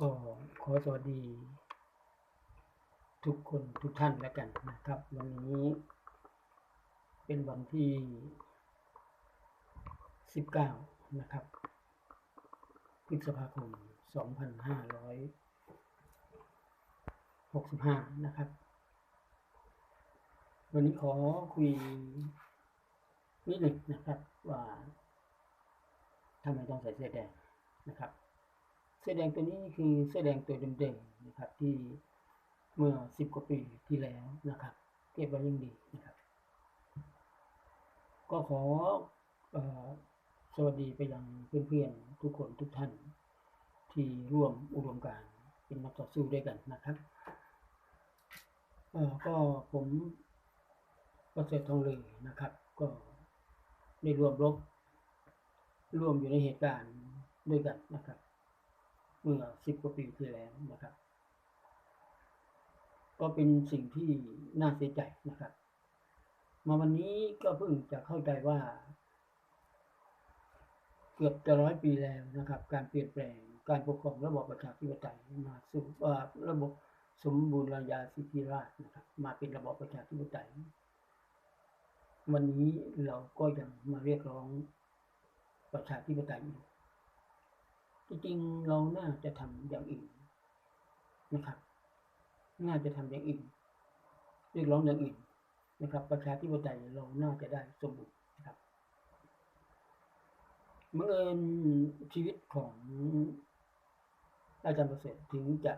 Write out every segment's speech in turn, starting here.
ก็ขอสวัสดี ทุกคนทุกท่านแล้วกันนะครับ วันนี้ เป็นวันที่ 19 นะครับพฤษภาคม 2565 นะครับ วันนี้ขอคุยนิดหนึ่งนะครับว่าทำไมต้องใส่เสื้อแดงนะครับ เสื้อแดงตัวนี้คือเสื้อแดงตัวเดิมๆนะครับ ที่เมื่อสิบกว่าปีที่แล้วนะครับ เก็บไว้ยังดีนะครับ ก็ขออสวัสดีไปยังเพื่อนๆทุกคนทุกท่าน ที่ร่วมอุดมการเป็นนักต่อสู้ด้วยกันนะครับก็ผมประเสริฐทองเลยนะครับ ก็ได้ร่วมรบร่วมอยู่ในเหตุการณ์ด้วยกันนะครับ เมื่อสิบกว่าปีที่แล้วนะครับ ก็เป็นสิ่งที่น่าเสียใจนะครับ มาวันนี้ก็เพิ่งจะเข้าใจว่า เกือบจะร้อยปีแล้วนะครับ การเปลี่ยนแปลงการปกครองระบอบประชาธิปไตยมาสู่ว่าระบบสมบูรณาญาสิทธิราชนะครับ มาเป็นระบอบประชาธิปไตยวันนี้เราก็ยังมาเรียกร้องประชาธิปไตยอยู่ จริงๆเราน่าจะทำอย่างอื่นนะครับ น่าจะทำอย่างอื่นเรียกร้องอย่างอื่นนะครับ ประชาธิปไตยเราน่าจะได้สมบูรณ์นะครับเมื่อเอิญชีวิตของอาจารย์ประเสริฐถึงจะ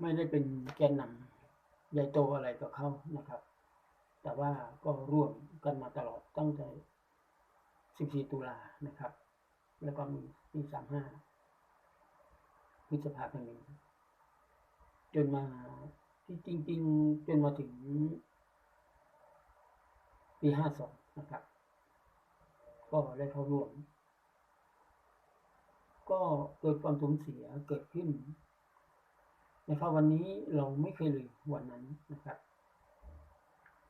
ไม่ได้เป็นแกนนำใหญ่โตอะไรกับเขานะครับ แต่ว่าก็ร่วมกันมาตลอดตั้งแต่ 14 ตุลานะครับ แล้วก็มีปี35พฤษภาคมจนมาที่จริง ๆ จนมาถึง ปี 52 นะครับ ก็ได้เข้าร่วม ก็เกิดความสูญเสียเกิดขึ้นนะครับวันนี้เราไม่เคยลืมวันนั้นนะครับ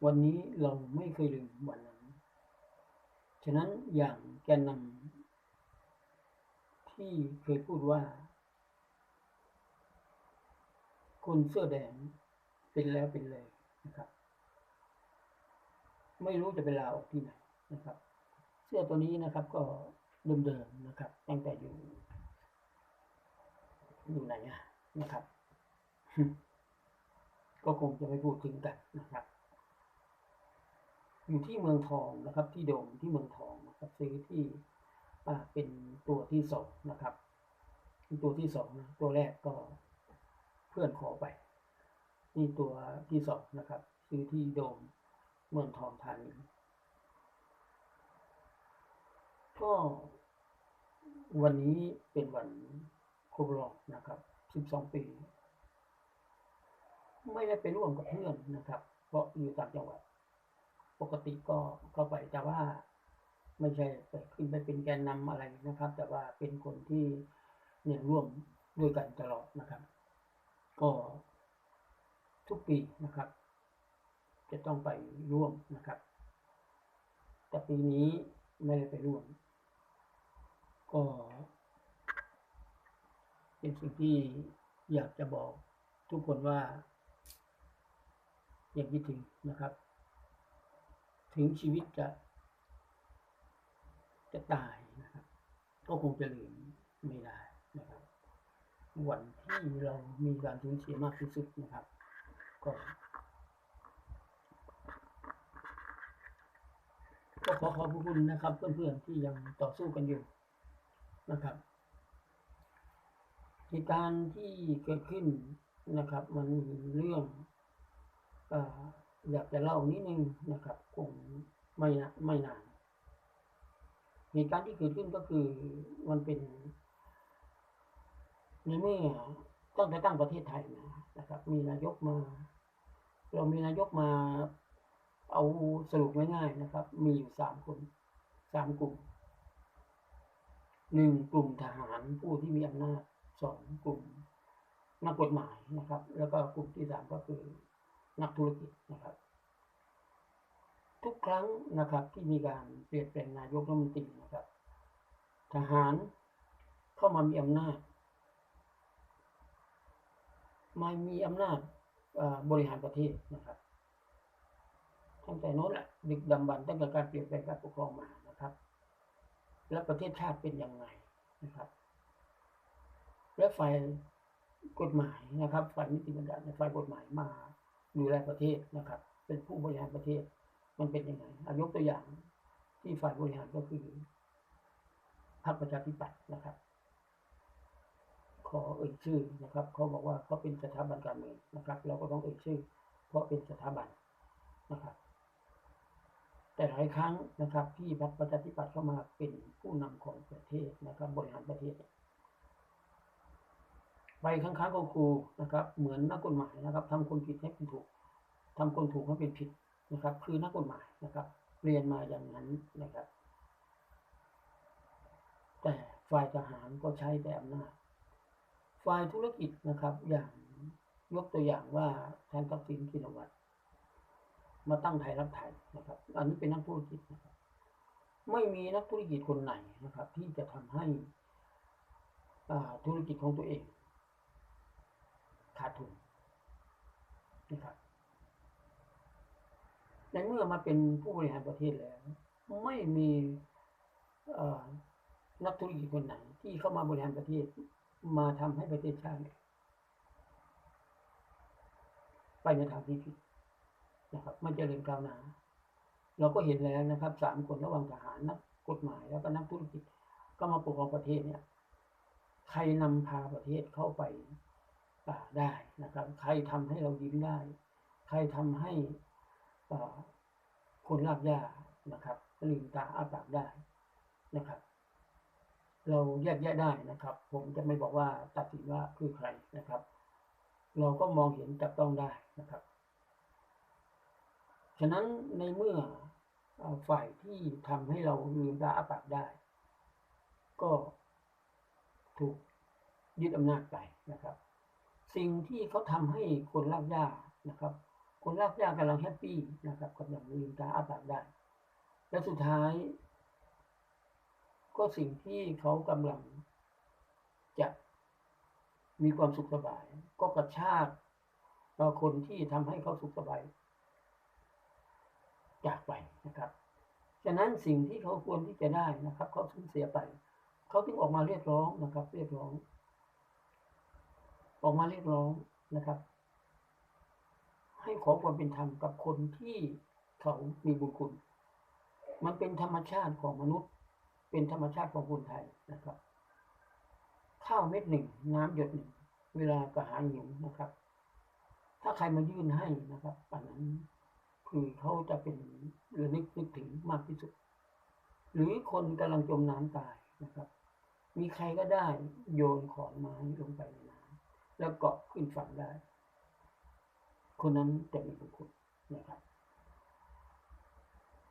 วันนี้เราไม่เคยลืมวันนั้น ฉะนั้นอย่างแกนนำที่เคยพูดว่า คนเสื้อแดงเป็นแล้วเป็นเลยนะครับ ไม่รู้จะไปลาออกที่ไหนนะครับ เสื้อตัวนี้นะครับก็เดิมๆนะครับ ตั้งแต่อยู่ อยู่ไหนนะครับ ก็คงจะไม่พูดถึงกันนะครับ อยู่ที่เมืองทองนะครับ ที่โดมที่เมืองทองนะครับซื้อที่เป็นตัวที่สองนะครับตัวที่สองนะตัวแรกก็เพื่อนขอไป นี่ตัวที่สองนะครับ ซื้อที่โดมเมืองทองธานีก็วันนี้เป็นวันครบรอบนะครับ 12 ปี ไม่ได้ไปร่วมกับเพื่อนนะครับ เพราะอยู่ต่างจังหวัด ปกติก็ก็ไปแต่ว่าไม่ใช่ไปขึ้นไปเป็นแกนนำอะไรนะครับ แต่ว่าเป็นคนที่เนี่ยร่วมด้วยกันตลอดนะครับ ก็ทุกปีนะครับ จะต้องไปร่วมนะครับ แต่ปีนี้ไม่ได้ไปร่วม ก็เป็นสิ่งที่อยากจะบอกทุกคนว่า อย่างคิดถึงนะครับ ถึงชีวิตจะ จะตายนะครับ ก็คงจะลืมไม่ได้นะครับ วันที่เรามีการสูญเสียมากที่สุดนะครับ ก็ก็ขอขอบคุณนะครับ เพื่อนๆที่ยังต่อสู้กันอยู่นะครับเหตุการณ์ที่เกิดขึ้นนะครับ มันมีเรื่องอ่ อยากจะเล่านิดนึงนะครับคงไม่นะไม่นานเหตุการณ์ที่เกิดขึ้นก็คือมันเป็นในเมื่อตั้งแต่ตั้งประเทศไทยมานะครับ มีนายกมา เรามีนายกมาเอาสรุปง่ายๆนะครับ มีอยู่สามคนสามกลุ่มหนึ่งกลุ่มทหารผู้ที่มีอำนาจสองกลุ่มนักกฎหมายนะครับ แล้วก็กลุ่มที่สามก็คือ นักธุรกิจนะครับ ทุกครั้งนะครับที่มีการเปลี่ยนแปลงนายกรัฐมนตรีนะครับ ทหารเข้ามามีอำนาจมามีอำนาจบริหารประเทศนะครับตั้งแต่โน้นแหละดึกดำบรรตั้งแต่การเปลี่ยนแปลงการปกครองมานะครับ และประเทศชาติเป็นยังไงนะครับ และฝ่ายกฎหมายนะครับ ฝ่ายนิติบัญญัติฝ่ายกฎหมายมา ดูแลประเทศนะครับ เป็นผู้บริหารประเทศ มันเป็นยังไงอายกตัวอย่างที่ฝ่ายบริหารก็คือพรรคประชาธิปัตย์นะครับ ขอเอ่ยชื่อนะครับ เขาบอกว่าเขาเป็นสถาบันการเมืองนะครับ เราก็ต้องเอ่ยชื่อ เพราะเป็นสถาบันนะครับ แต่หลายครั้งนะครับที่พรรคประชาธิปัตย์เข้ามาเป็นผู้นำของประเทศนะครับ บริหารประเทศ ไปครั้งครั้งครูนะครับ เหมือนนักกฎหมายนะครับทำคนผิดให้เป็นถูกทำคนถูกให้เป็นผิดนะครับ คือนักกฎหมายนะครับ เรียนมาอย่างนั้นนะครับ แต่ฝ่ายทหารก็ใช้แต่อำนาจฝ่ายธุรกิจนะครับ อย่างยกตัวอย่างว่าแทนทักษิณชินวัตรมาตั้งไทยรักไทยนะครับ อันนี้เป็นนักธุรกิจนะครับ ไม่มีนักธุรกิจคนไหนนะครับ ที่จะทำให้ธุรกิจของตัวเอง ขาดทุนนะครับในเมื่อมาเป็นผู้บริหารประเทศแล้ว ไม่มีนักธุรกิจคนไหนที่เข้ามาบริหารประเทศ มาทำให้ประเทศชาติไปในทางที่ผิดนะครับ มันเจริญก้าวหน้าเราก็เห็นแล้วนะครับสามคนระหว่างทหารนักกฎหมายแล้วก็นักธุรกิจก็มาปกครองประเทศเนี่ย ใครนำพาประเทศเข้าไป ได้นะครับ ใครทำให้เรายิ้มได้ ใครทำให้คนรากหญ้านะครับลืมตาอ้าปากได้นะครับ เราแยกแยะได้นะครับ ผมจะไม่บอกว่าตัดสินว่าคือใครนะครับ เราก็มองเห็นจับต้องได้นะครับ ฉะนั้นในเมื่อฝ่ายที่ทำให้เราลืมตาอ้าปากได้ ก็ถูกยึดอำนาจไปนะครับ สิ่งที่เขาทำให้คนรากหญ้านะครับ คนรากหญ้ากำลังแฮปปี้นะครับกำลังลืมตาอ้าปากได้ และสุดท้าย ก็สิ่งที่เขากำลังจะมีความสุขสบาย ก็กระชากเอาคนที่ทำให้เขาสุขสบายจากไปนะครับฉะนั้นสิ่งที่เขาควรที่จะได้นะครับ เขาสูญเสียไป เขาถึงออกมาเรียกร้องนะครับ เรียกร้อง ออกมาเรียกร้องนะครับ ให้ขอความเป็นธรรมกับคนที่เขามีบุญคุณ มันเป็นธรรมชาติของมนุษย์ เป็นธรรมชาติของคนไทยนะครับ ข้าวเม็ดหนึ่ง น้ำหยดหนึ่ง เวลากระหายหิวนะครับ ถ้าใครมายื่นให้นะครับอันนั้นคือเขาจะเป็นระนึกนึกถึงมากที่สุด หรือคนกำลังจมน้ำตายนะครับ มีใครก็ได้โยนขอนไม้ลงไปใน แล้วเกาะขึ้นฝั่งได้ คนนั้นจะมีบุญคุณนะครับ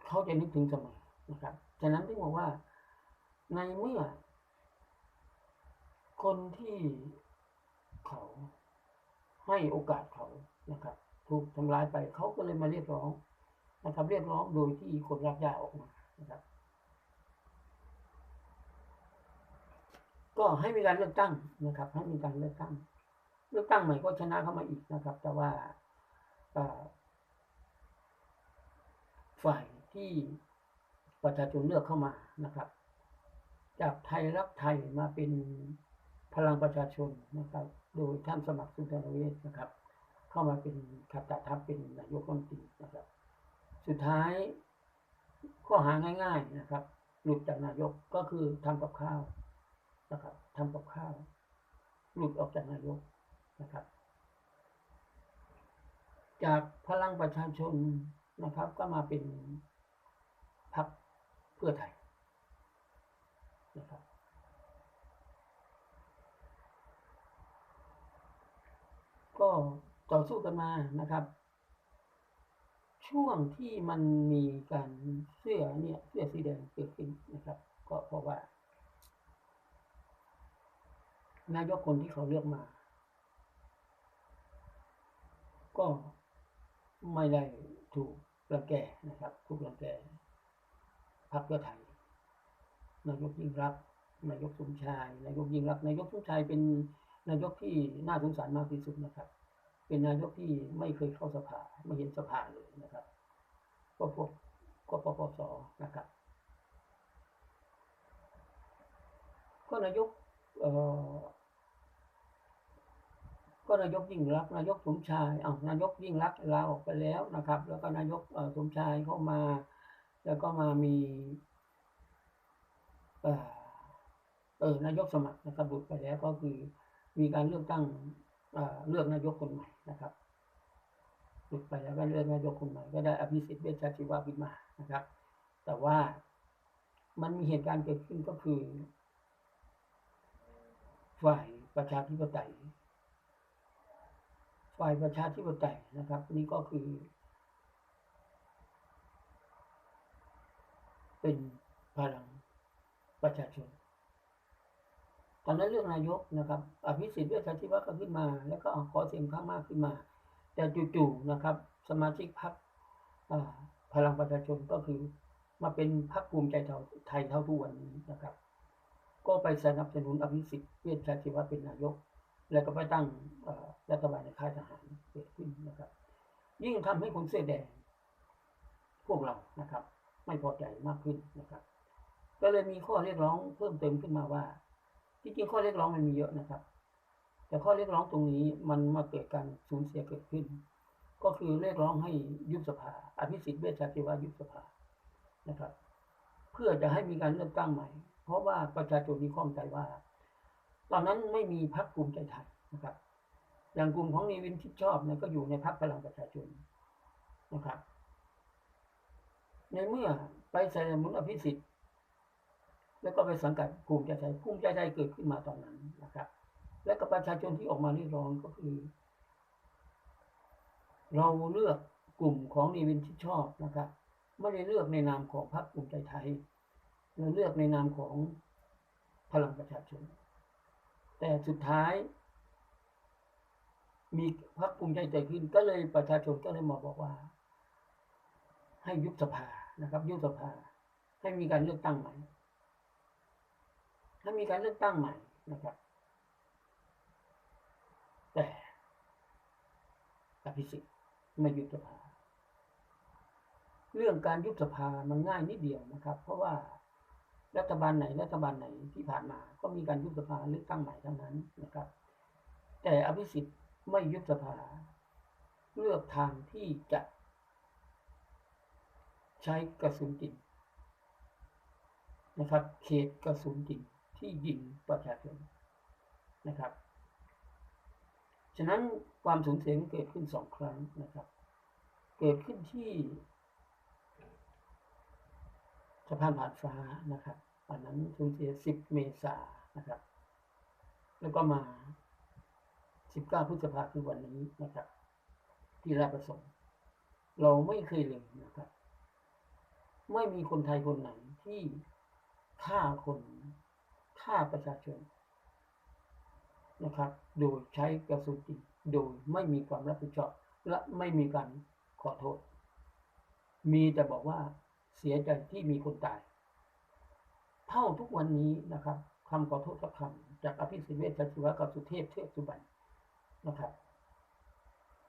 เขาจะนึกถึงเสมอนะครับ ฉะนั้นที่บอกว่า ในเมื่อ คนที่เขาให้โอกาสเขานะครับ ถูกทำร้ายไปเขาก็เลยมาเรียกร้องนะครับ เรียกร้องโดยที่คนรักยาออกมานะครับ ก็ให้มีการเลือกตั้งนะครับ ให้มีการเลือกตั้ง เลือกตั้งใหม่ก็ชนะเข้ามาอีกนะครับ แต่ว่าฝ่ายที่ประชาชนเลือกเข้ามานะครับ จากไทยรักไทยมาเป็นพลังประชาชนนะครับ โดยท่านสมัครสุนทรเวชนะครับ เข้ามาเป็นขับตาทัพเป็นนายกรัฐมนตรีนะครับ สุดท้ายข้อหาง่าย ๆนะครับ หลุดจากนายกก็คือทำกับข้าวนะครับทำกับข้าว หลุดออกจากนายก นะครับ จากพลังประชาชนนะครับ ก็มาเป็นพรรคเพื่อไทยนะครับก็ต่อสู้กันมานะครับ ช่วงที่มันมีการเสื้อเนี่ยเสื้อสีแดงเกิดขึ้นนะครับ ก็เพราะว่า นายกคนที่เขาเลือกมา ก็ไม่ได้ถูกรังแกนะครับ ถูกรังแกพรรคเพื่อไทยนายกยิ่งรักนายกสมชายนายกยิ่งรักนายกสมชายเป็นนายกที่น่าสงสารมากที่สุดนะครับ เป็นนายกที่ไม่เคยเข้าสภาไม่เห็นสภาเลยนะครับ ก็พวกก็ปปสนะครับ ก็นายกเอ่อก็ นายกยิ่งรักนายกสมชายอ้านายกยิ่งรักลาออกไปแล้วนะครับ แล้วก็นายกสมชายเข้ามา แล้วก็มามีเอ่อนายกสมัครนะครับหลุดไปแล้วก็คือมีการเลือกตั้งเเลือกนายกคนใหม่นะครับหลุดไปแล้วก็เลือกนายกคนใหม่ก็ได้อภิสิทธิ์เวชชาชีวะขึ้นมานะครับ แต่ว่ามันมีเหตุการณ์เกิดขึ้นก็คือ ฝ่ายประชาธิปไตย ฝ่ายประชาธิปไตยนะครับ นี่ก็คือ เป็นพลังประชาชนตอนนั้นเรื่องนายกนะครับอภิสิทธิ์เวชชาชีวะก็ขึ้นมา แล้วก็ขอเสียงข้างมากขึ้นมา แต่จู่ๆนะครับ สมาชิกพรรคพลังประชาชนก็คือมาเป็นพรรคภูมิใจไทยเท่าทุกวันนี้นะครับ ก็ไปสนับสนุนอภิสิทธิ์เวชชาชีวะเป็นนายก แล้วก็ไปตั้งรัฐบาลในค่ายทหารเกิดขึ้นนะครับ ยิ่งทำให้คนเสื้อแดง พวกเรานะครับ ไม่พอใจมากขึ้นนะครับ ก็เลยมีข้อเรียกร้องเพิ่มเติมขึ้นมาว่า ที่จริงข้อเรียกร้องมันมีเยอะนะครับ แต่ข้อเรียกร้องตรงนี้มันมาเกิดการสูญเสียเกิดขึ้น ก็คือเรียกร้องให้ยุบสภา อภิสิทธิ์เวชชาชีวะยุบสภานะครับ เพื่อจะให้มีการเลือกตั้งใหม่ เพราะว่าประชาชนมีข้องใจว่า ตอนนั้นไม่มีพรรคภูมิใจไทยนะครับ อย่างกลุ่มของนีวินชิดชอบเนี่ยก็อยู่ในพรรคพลังประชาชนนะครับ ในเมื่อไปสนับสนุนอภิสิทธิ์ แล้วก็ไปสังกัดภูมิใจไทยภูมิใจไทยเกิดขึ้นมาตอนนั้นนะครับ และก็ประชาชนที่ออกมาเรียกร้องก็คือ เราเลือกกลุ่มของนีวินที่ชอบนะครับไม่ได้เลือกในนามของพรรคภูมิใจไทยเราเลือกในนามของพลังประชาชน แต่สุดท้าย มีพรรคภูมิใจไทยขึ้น ก็เลยประชาชนก็เลยมาบอกว่า ให้ยุบสภานะครับ ยุบสภา ให้มีการเลือกตั้งใหม่ให้มีการเลือกตั้งใหม่นะครับ แต่อภิสิทธิ์ไม่ยุบสภา เรื่องการยุบสภามันง่ายนิดเดียวนะครับ เพราะว่า รัฐบาลไหนรัฐบาลไหนที่ผ่านมา ก็มีการยุบสภาเลือกตั้งใหม่ทั้งนั้นนะครับ แต่อภิสิทธิ์ไม่ยุบสภา เลือกทางที่จะใช้กระสุนจริงนะครับ เขตกระสุนจริงที่ยิงประชาชนนะครับ ฉะนั้นความสูญเสียเกิดขึ้นสองครั้งนะครับ เกิดขึ้นที่ สะพานผ่านฟ้านะครับอันนั้นสูญเสีย 10 เมษายนนะครับ แล้วก็มา 19 พฤษภาคมคือวันนี้นะครับ ที่ราชประสงค์ เราไม่เคยลืมนะครับ ไม่มีคนไทยคนไหนที่ฆ่าคนฆ่าประชาชนนะครับ โดยใช้กระสุนจริงโดยไม่มีความรับผิดชอบ และไม่มีการขอโทษ มีแต่บอกว่า เสียใจที่มีคนตาย เท่าทุกวันนี้นะครับคำขอโทษสักคำจากอภิสิทธิ์เวชชาชีวะกับสุเทพเทือกสุบรรณนะครับ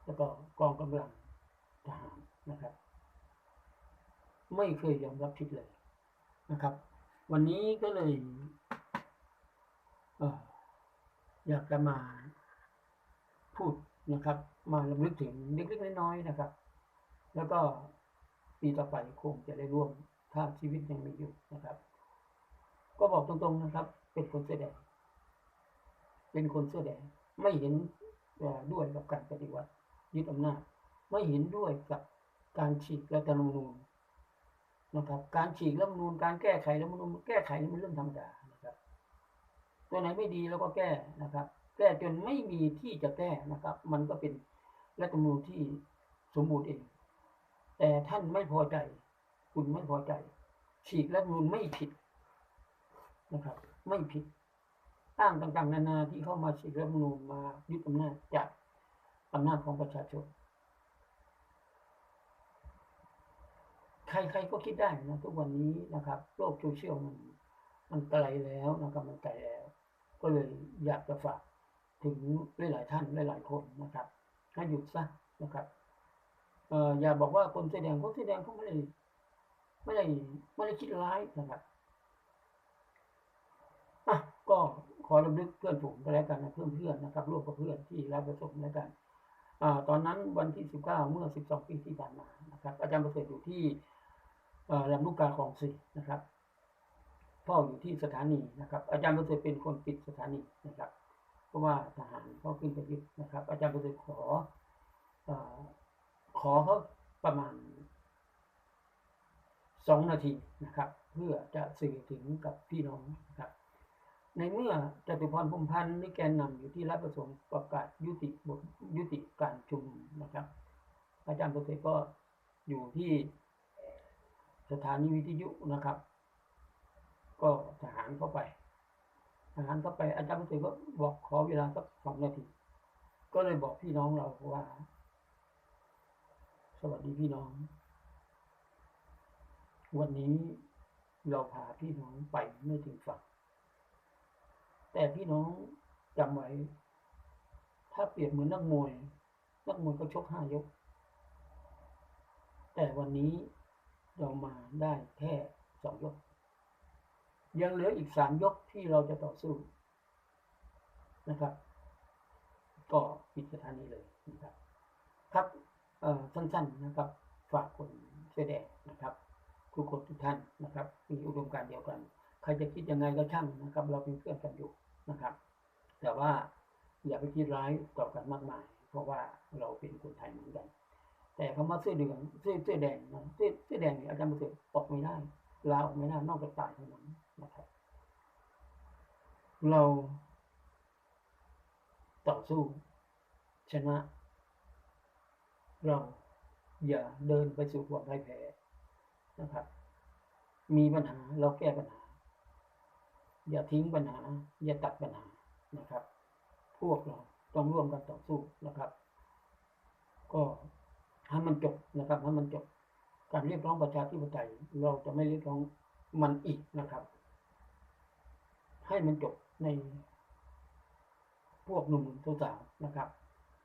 แล้วก็กองกำลังทหารนะครับ ไม่เคยยอมรับผิดเลยนะครับ วันนี้ก็เลยเอออยากจะมาพูดนะครับ มาลำลึกถึงเล็กๆน้อยๆนะครับ แล้วก็ ปีต่อไปคงจะได้ร่วมถ้าชีวิตยังมีอยู่นะครับ ก็บอกตรงๆนะครับ เป็นคนเสื้อแดงเป็นคนเสื้อแดงไม่เห็นด้วยกับการปฏิวัติยึดอำนาจ ไม่เห็นด้วยกับการฉีกรัฐธรรมนูญนะครับ การฉีกรัฐธรรมนูญการแก้ไขรัฐธรรมนูญแก้ไขนี่เป็นเรื่องธรรมดานะครับ ตัวไหนไม่ดีเราก็แก้นะครับ แก้จนไม่มีที่จะแก้นะครับ มันก็เป็นรัฐธรรมนูญที่สมบูรณ์เอง แต่ท่านไม่พอใจ คุณไม่พอใจ ฉีกรัฐธรรมนูญไม่ผิดนะครับ ไม่ผิดอ้างต่างๆ นานาที่เข้ามาฉีกรัฐธรรมนูญมายึดอำนาจจากอำนาจของประชาชนใครๆก็คิดได้นะทุกวันนี้นะครับ โลกโซเชียลมันมันไกลแล้วนะครับมันไกลแล้ว ก็เลยอยากจะฝากถึงหลายๆท่านหลายๆคนนะครับให้หยุดซะนะครับ เอออย่าบอกว่าคนเสื้อแดงคนเสื้อแดงเขาไม่ได้ไม่ได้ไม่ได้คิดร้ายนะครับอะก็ขอรำลึกเพื่อนผมก็แล้วกันนะเพื่อนเพื่อนนะครับร่วมกับเพื่อนที่รับประสบแล้วกันอ่าตอนนั้นวันที่สิบเก้าเมื่อสิบสองปีที่ผ่านมานะครับ อาจารย์ประเสริฐอยู่ที่เอ่อลำลูกกาคลองสี่นะครับพ่ออยู่ที่สถานีนะครับ อาจารย์ประเสริฐเป็นคนปิดสถานีนะครับ เพราะว่าทหารเขาขึ้นไปยึดนะครับ อาจารย์ประเสริฐขอ ขอเขาประมาณสองนาทีนะครับ เพื่อจะสื่อถึงกับพี่น้องนะครับ ในเมื่อจตุพรพรมพันธ์นี่แกนนำอยู่ที่รับประสงค์ประกาศยุติบทยุติการชุมนุมนะครับ อาจารย์ประเสริฐก็อยู่ที่สถานีวิทยุนะครับ ก็ทหารเข้าไปทหารเข้าไปอาจารย์ประเสริฐก็บอกขอเวลาสักสองนาที ก็เลยบอกพี่น้องเราว่า สวัสดีพี่น้อง วันนี้เราพาพี่น้องไปไม่ถึงฝั่ง แต่พี่น้องจำไว้ ถ้าเปรียบเหมือนนักมวย นักมวยก็ชกห้ายก แต่วันนี้เรามาได้แค่สองยก ยังเหลืออีกสามยกที่เราจะต่อสู้นะครับ ก็ปิดสถานีเลยนะครับ ครับ สั้นๆนะครับฝากคนเสื้อแดงนะครับทุกคนทุกท่านนะครับ มีอุดมการเดียวกัน ใครจะคิดยังไงก็ช่างนะครับ เราเป็นเพื่อนกันอยู่นะครับ แต่ว่าอย่าไปคิดร้ายต่อกันมากมาย เพราะว่าเราเป็นคนไทยเหมือนกัน แต่คำว่าเสื้อเหลืองเสื้อเสื้อแดงนะเสื้อเสื้อแดงเนี่ยอาจารย์ประเสริฐออกไม่ได้ลาออกไม่ได้นอกจากตายเท่านั้นนะครับ เราต่อสู้ชนะ เราอย่าเดินไปสู่ความพ่ายแพ้นะครับ มีปัญหาเราแก้ปัญหา อย่าทิ้งปัญหา อย่าตัดปัญหานะครับ พวกเราต้องร่วมกันต่อสู้นะครับ ก็ให้มันจบนะครับให้มันจบ การเรียกร้องประชาธิปไตย เราจะไม่เรียกร้องมันอีกนะครับ ให้มันจบในพวกหนุ่มสาวนะครับ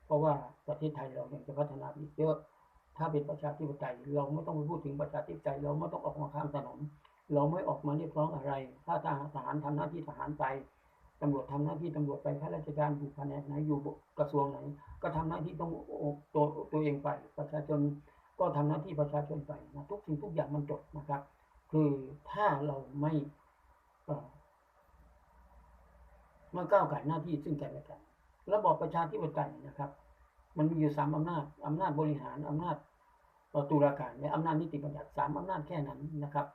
เพราะว่าประเทศไทยเรายังจะพัฒนาอีกเยอะ ถ้าเป็นประชาธิปไตยเราไม่ต้องไปพูดถึงประชาธิปไตยเราไม่ต้องออกมาข้างถนนเราไม่ออกมาเรียกร้องอะไร ถ้าทหารทหารทำหน้าที่ทหารไปตำรวจทำหน้าที่ตำรวจไปข้าราชการอยู่แผนกไหนอยู่กระทรวงไหน ก็ทำหน้าที่ต้องตัวตัวเองไป ประชาชนก็ทำหน้าที่ประชาชนไปนะทุกสิ่งทุกอย่างมันจบนะครับ คือถ้าเราไม่เอ่อไมาก้าวไก่หน้าที่ซึ่งกันและกัน ระบอบประชาธิปไตยนะครับ มันมีอยู่สามอำนาจอำนาจบริหารอำนาจตุลาการและอำนาจนิติบัญญัติสามอำนาจแค่นั้นนะครับ